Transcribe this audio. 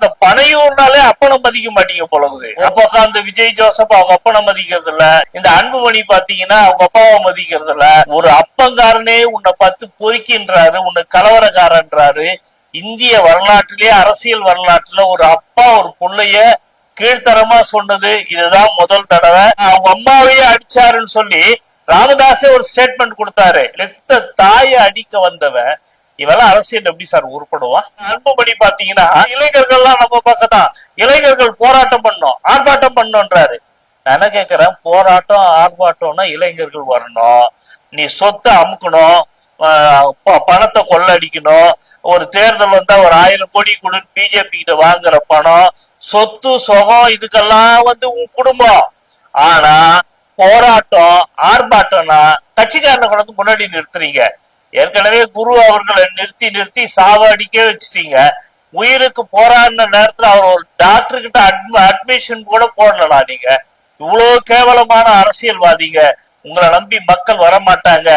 இந்த பனையூர்னாலே அப்பனை மதிக்க மாட்டீங்க போலகுது அப்ப உட்காந்து விஜய் ஜோசப் அவங்க அப்பனை மதிக்கிறது இல்ல இந்த அன்புமணி பாத்தீங்கன்னா அவங்க அப்பாவை மதிக்கிறது இல்ல ஒரு அப்பங்காரனே உன்னை பார்த்து பொய்க்கின்றாரு உன்னை கலவரக்காரன்றாரு. இந்திய வரலாற்றிலே அரசியல் வரலாற்றுல ஒரு அப்பா ஒரு புள்ளைய கீழ்த்தரமா சொன்னது இதுதான் முதல் தடவை. அவங்க அம்மாவையே அடிச்சாருன்னு சொல்லி ராமதாஸே ஒரு ஸ்டேட்மெண்ட் கொடுத்தாரு. லெத்த தாயை அடிக்க வந்தவன் இவெல்லாம் அரசியல் எப்படி சார் உருப்படுவான் அன்புமணி பாத்தீங்கன்னா இளைஞர்கள்லாம் நம்ம பக்கம் தான் இளைஞர்கள் போராட்டம் பண்ணோம் ஆர்ப்பாட்டம் பண்ணோன்றாரு நான் என்ன போராட்டம் ஆர்ப்பாட்டம்னா இளைஞர்கள் வரணும். நீ சொத்தை அமுக்கணும் ஆஹ் பணத்தை கொள்ளடிக்கணும். ஒரு தேர்தல் வந்தா ஒரு ஆயிரம் கோடி கொடு பிஜேபி கிட்ட வாங்குற பணம் சொத்து சுகம் இதுக்கெல்லாம் வந்து உன் குடும்பம். ஆனா போராட்டம் ஆர்ப்பாட்டம்னா கட்சிக்காரனை கொண்டு வந்து முன்னாடி நிறுத்துறீங்க. ஏற்கனவே குரு அவர்களை நிறுத்தி நிறுத்தி சாவடிக்கே வச்சுட்டீங்க. உயிருக்கு போராடின நேரத்துல அவர் ஒரு டாக்டர் கிட்ட அட்மிஷன் கூட போடலாம் நீங்க. இவ்வளவு கேவலமான அரசியல்வாதிங்க. உங்களை நம்பி மக்கள் வர மாட்டாங்க